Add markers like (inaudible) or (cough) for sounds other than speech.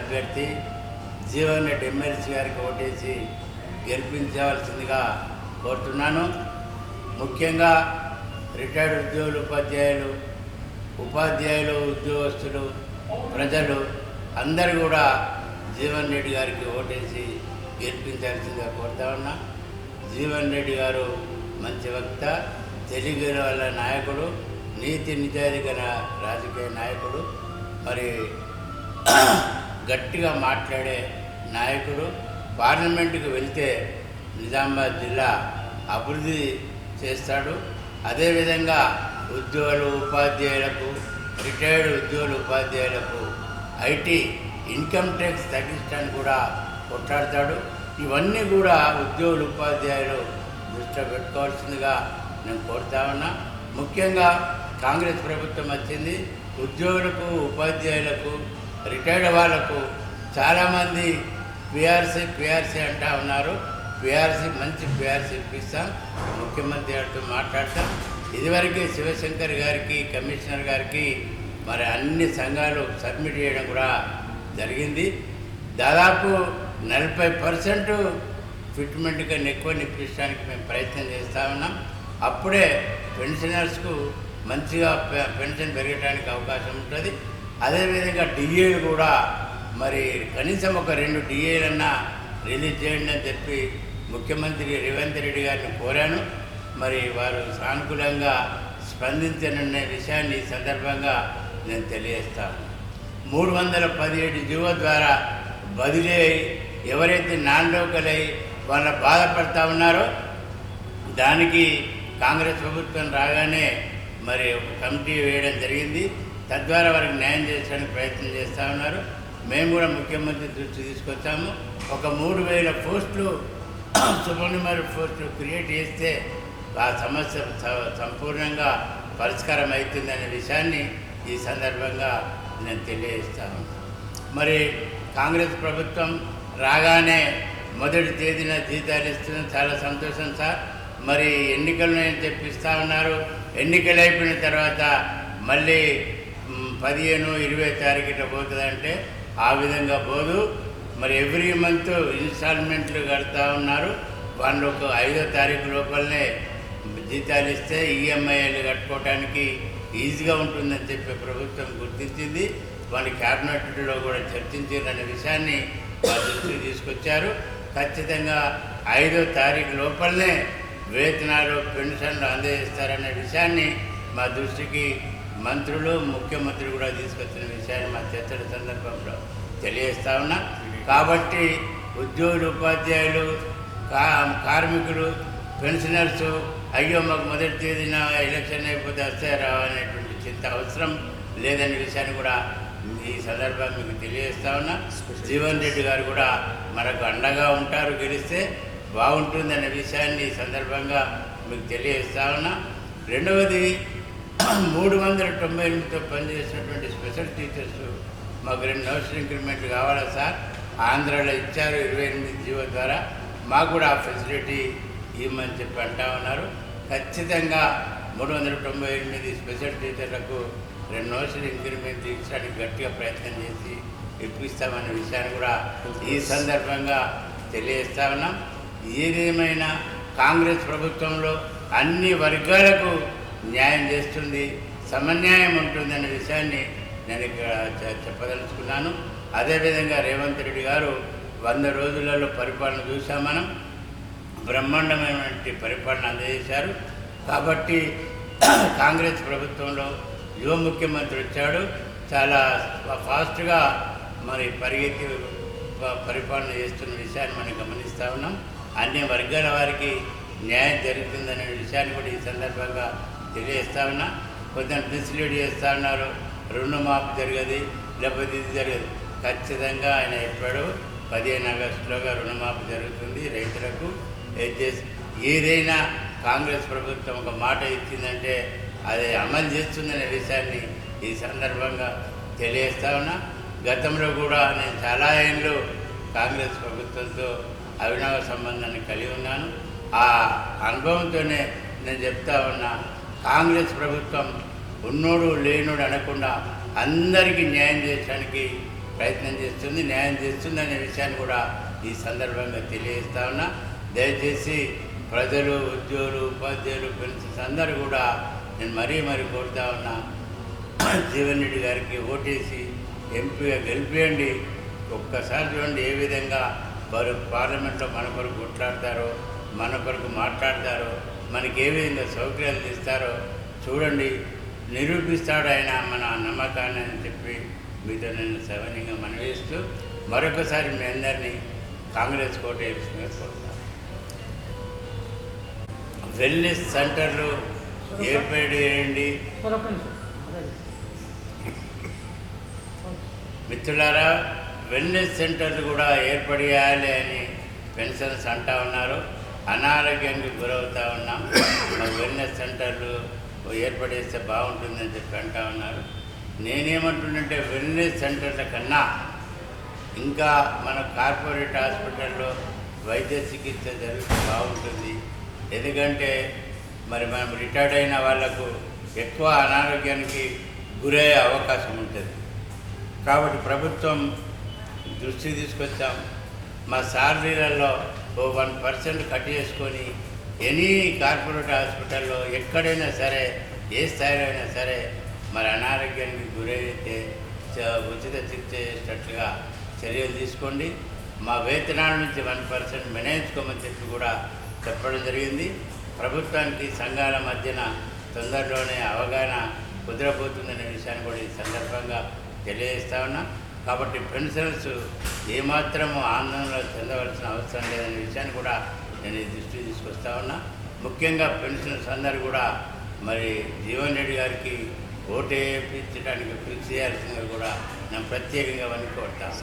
అభ్యర్థి జీవన్ రెడ్డి ఎమ్మెల్సీ గారికి ఓటేసి గెలిపించవలసిందిగా కోరుతున్నాను. ముఖ్యంగా రిటైర్డ్ ఉద్యోగులు ఉపాధ్యాయులు ఉపాధ్యాయులు ఉద్యోగస్తులు ప్రజలు అందరూ కూడా జీవన్ రెడ్డి గారికి ఓటేసి గెలిపించాల్సిందిగా కోరుతా ఉన్నా. జీవన్ రెడ్డి గారు మంచి వక్త తెలుగు వాళ్ళ నాయకుడు నీతి నిజాయితీ గల రాజకీయ నాయకుడు. మరి గట్టిగా మాట్లాడే నాయకుడు పార్లమెంటుకు వెళ్తే నిజామాబాద్ జిల్లా అభివృద్ధి చేస్తాడు. అదేవిధంగా ఉద్యోగులు ఉపాధ్యాయులకు రిటైర్డ్ ఉద్యోగులు ఉపాధ్యాయులకు ఐటీ ఇన్కమ్ ట్యాక్స్ తగ్గించడానికి కూడా కొట్లాడతాడు. ఇవన్నీ కూడా ఉద్యోగులు ఉపాధ్యాయులు దృష్టిలో పెట్టుకోవాల్సిందిగా నేను కోరుతా ఉన్నా. ముఖ్యంగా కాంగ్రెస్ ప్రభుత్వం వచ్చింది. ఉద్యోగులకు ఉపాధ్యాయులకు రిటైర్డ్ వాళ్ళకు చాలామంది పిఆర్సీ పిఆర్సీ అంటా ఉన్నారు. పిఆర్సీ మంచి పిఆర్సీ ఇప్పిస్తాం. ముఖ్యమంత్రి గారితో మాట్లాడతాం. ఇదివరకే శివశంకర్ గారికి కమిషనర్ గారికి మరి అన్ని సంఘాలు సబ్మిట్ చేయడం కూడా జరిగింది. దాదాపు నలభై పర్సెంట్ ఫిట్మెంట్ కన్నా ఎక్కువ నిప్పించడానికి మేము ప్రయత్నం చేస్తూ ఉన్నాం. అప్పుడే పెన్షనర్స్కు మంచిగా పె- పెన్షన్ పెరగడానికి అవకాశం ఉంటుంది. అదేవిధంగా డిఏలు కూడా మరి కనీసం ఒక రెండు డిఏలన్నా రిలీజ్ చేయండి అని చెప్పి ముఖ్యమంత్రి రేవంత్ రెడ్డి గారిని కోరాను. మరి వారు సానుకూలంగా స్పందించనున్న విషయాన్ని ఈ సందర్భంగా నేను తెలియజేస్తాను. మూడు వందల పదిహేడు జీవో ద్వారా బదిలీ అయి ఎవరైతే నాన్ లోకల్ వాళ్ళ బాధపడతా ఉన్నారో దానికి కాంగ్రెస్ ప్రభుత్వం రాగానే మరి ఒక కమిటీ వేయడం జరిగింది. తద్వారా వారికి న్యాయం చేయడానికి ప్రయత్నం చేస్తూ ఉన్నారు. మేము కూడా ముఖ్యమంత్రి దృష్టి తీసుకొచ్చాము. ఒక మూడు వేల పోస్టులు (clears throat) సుబ్రహ్మణ్య పోస్టులు క్రియేట్ చేస్తే ఆ సమస్య స- సంపూర్ణంగా పరిష్కారం అవుతుందనే విషయాన్ని ఈ సందర్భంగా నేను తెలియజేస్తాను మరి కాంగ్రెస్ ప్రభుత్వం రాగానే మొదటి తేదీన జీతాలు ఇస్తున్న. చాలా సంతోషం సార్. మరి ఎన్నికలు నేను తెప్పిస్తా ఉన్నారు. ఎన్నికలు అయిపోయిన తర్వాత మళ్ళీ పదిహేను ఇరవై తారీఖు ఇట్లా పోతుందంటే ఆ విధంగా పోదు. మరి ఎవ్రీ మంత్ ఇన్స్టాల్మెంట్లు కడతా ఉన్నారు. వాళ్ళు ఒక ఐదో తారీఖు లోపలనే జీతాలు ఇస్తే ఈఎంఐలు కట్టుకోవడానికి ఈజీగా ఉంటుందని చెప్పి ప్రభుత్వం గుర్తించింది. వాళ్ళు క్యాబినెట్లో కూడా చర్చించారనే విషయాన్ని మా దృష్టికి తీసుకొచ్చారు. ఖచ్చితంగా ఐదో తారీఖు లోపలనే వేతనాలు పెన్షన్లు అందజేస్తారనే విషయాన్ని మా దృష్టికి మంత్రులు ముఖ్యమంత్రి కూడా తీసుకొచ్చిన విషయాన్ని మా చర్చల సందర్భంలో తెలియజేస్తా ఉన్నా. కాబట్టి ఉద్యోగులు ఉపాధ్యాయులు కా కార్మికులు పెన్షనర్స్ అయ్యో మాకు మొదటి తేదీన ఎలక్షన్ అయిపోతే వస్తే రావనేటువంటి చింత అవసరం లేదనే విషయాన్ని కూడా ఈ సందర్భంగా మీకు తెలియజేస్తా ఉన్నా. జీవన్ రెడ్డి గారు కూడా మనకు అండగా ఉంటారు గెలిస్తే బాగుంటుందనే విషయాన్ని ఈ సందర్భంగా మీకు తెలియజేస్తా ఉన్నా. రెండవది మూడు వందల తొంభై ఎనిమిదితో పనిచేసినటువంటి స్పెషల్ టీచర్స్ మాకు రెండు నర్సరీ ఇంక్రిమెంట్లు కావాలా సార్? ఆంధ్రాలో ఇచ్చారు ఇరవై ఎనిమిది జీవో ద్వారా. మాకు కూడా ఆ ఫెసిలిటీ ఇవ్వమని చెప్పి అంటా ఉన్నారు. ఖచ్చితంగా మూడు వందల తొంభై ఎనిమిది స్పెషల్ టీచర్లకు రెండు నర్సరీ ఇంక్రిమెంట్ ఇచ్చడానికి గట్టిగా ప్రయత్నం చేసి ఇప్పిస్తామనే విషయాన్ని కూడా ఈ సందర్భంగా తెలియజేస్తా ఉన్నాం. ఏదేమైనా కాంగ్రెస్ ప్రభుత్వంలో అన్ని వర్గాలకు న్యాయం చేస్తుంది సమన్యాయం ఉంటుందనే విషయాన్ని నేను ఇక్కడ చెప్పదలుచుకున్నాను. అదేవిధంగా రేవంత్ రెడ్డి గారు వంద రోజులలో పరిపాలన చూసాం మనం. బ్రహ్మాండమైనటువంటి పరిపాలన అందజేశారు. కాబట్టి (clears throat) కాంగ్రెస్ ప్రభుత్వంలో యువ ముఖ్యమంత్రి వచ్చాడు. చాలా ఫాస్ట్గా మరి పరిగెత్తి పరిపాలన చేస్తున్న విషయాన్ని మనం గమనిస్తూ ఉన్నాం. అన్ని వర్గాల వారికి న్యాయం జరుగుతుందనే విషయాన్ని కూడా ఈ సందర్భంగా తెలియజేస్తా ఉన్నా. కొంచెం డిస్లీడ్ చేస్తూ ఉన్నారు. రుణమాఫీ జరగదు లేకపోతే ఇది జరగదు. ఖచ్చితంగా ఆయన చెప్పాడు పదిహేను ఆగస్టులోగా రుణమాఫీ జరుగుతుంది రైతులకు. ఏదైనా కాంగ్రెస్ ప్రభుత్వం ఒక మాట ఇచ్చిందంటే అది అమలు చేస్తుందనే విషయాన్ని ఈ సందర్భంగా తెలియజేస్తా ఉన్నా. గతంలో కూడా నేను చాలా ఏళ్ళు కాంగ్రెస్ ప్రభుత్వంతో అవినవ సంబంధాన్ని కలిగి ఉన్నాను. ఆ అనుభవంతోనే నేను చెప్తా ఉన్నా. కాంగ్రెస్ ప్రభుత్వం ఉన్నోడు లేనోడు అనకుండా అందరికీ న్యాయం చేయడానికి ప్రయత్నం చేస్తుంది న్యాయం చేస్తుంది అనే విషయాన్ని కూడా ఈ సందర్భంగా తెలియజేస్తా ఉన్నా. దయచేసి ప్రజలు ఉద్యోగులు ఉపాధ్యాయులు పెన్షన్స్ అందరూ కూడా నేను మరీ మరీ కోరుతా ఉన్నా జీవన్ రెడ్డి గారికి ఓటేసి ఎంపీగా గెలిపేయండి. ఒక్కసారి చూడండి ఏ విధంగా వారు పార్లమెంట్లో మన కొరకు కొట్లాడతారో మన కొరకు మాట్లాడతారో మనకి ఏ విధంగా సౌకర్యాలు ఇస్తారో చూడండి. నిరూపిస్తాడు ఆయన మన నమ్మకాన్ని అని చెప్పి మీతో నేను సవనీయంగా మనవేస్తూ మరొకసారి మీ అందరినీ కాంగ్రెస్ కోట వేసుకుని కోరుతాను వెల్నెస్ సెంటర్లు ఏర్పాటు చేయండి. మిత్రులారా వెల్నెస్ సెంటర్లు కూడా ఏర్పడేయాలి అని పెన్షన్స్ అంటా ఉన్నారు. అనారోగ్యానికి గురవుతూ ఉన్నాం. మరి వెల్నెస్ సెంటర్లు ఏర్పడేస్తే బాగుంటుందని చెప్పి అంటా ఉన్నారు. నేనేమంటుందంటే వెల్నెస్ సెంటర్ల కన్నా ఇంకా మన కార్పొరేట్ హాస్పిటల్లో వైద్య చికిత్స జరిగితే బాగుంటుంది. ఎందుకంటే మరి మనం రిటైర్డ్ అయిన వాళ్ళకు ఎక్కువ అనారోగ్యానికి గురయ్యే అవకాశం ఉంటుంది. కాబట్టి ప్రభుత్వం దృష్టి తీసుకొచ్చాం. మా శాలరీలలో ఓ వన్ పర్సెంట్ కట్ చేసుకొని ఎనీ కార్పొరేట్ హాస్పిటల్లో ఎక్కడైనా సరే ఏ స్థాయిలో అయినా సరే మరి అనారోగ్యానికి గురైతే చ- ఉచిత చికిత్స చేసేటట్లుగా చర్యలు తీసుకోండి. మా వేతనాల నుంచి వన్ పర్సెంట్ మినహాయించుకోమని చెప్పి కూడా చెప్పడం జరిగింది. ప్రభుత్వానికి సంఘాల మధ్యన తొందరలోనే అవగాహన కుదరబోతుందనే విషయాన్ని కూడా ఈ సందర్భంగా తెలియజేస్తా ఉన్నా. కాబట్టి పెన్షనర్స్ ఏమాత్రము ఆందోళన చెందవలసిన అవసరం లేదనే విషయాన్ని కూడా నేను ఈ దృష్టికి తీసుకొస్తా ఉన్నా. ముఖ్యంగా పెన్షనర్స్ అందరూ కూడా మరి జీవన్ రెడ్డి గారికి ఓటేపించడానికి కృషి చేయాల్సిందిగా కూడా నేను ప్రత్యేకంగా వనుకోవటాను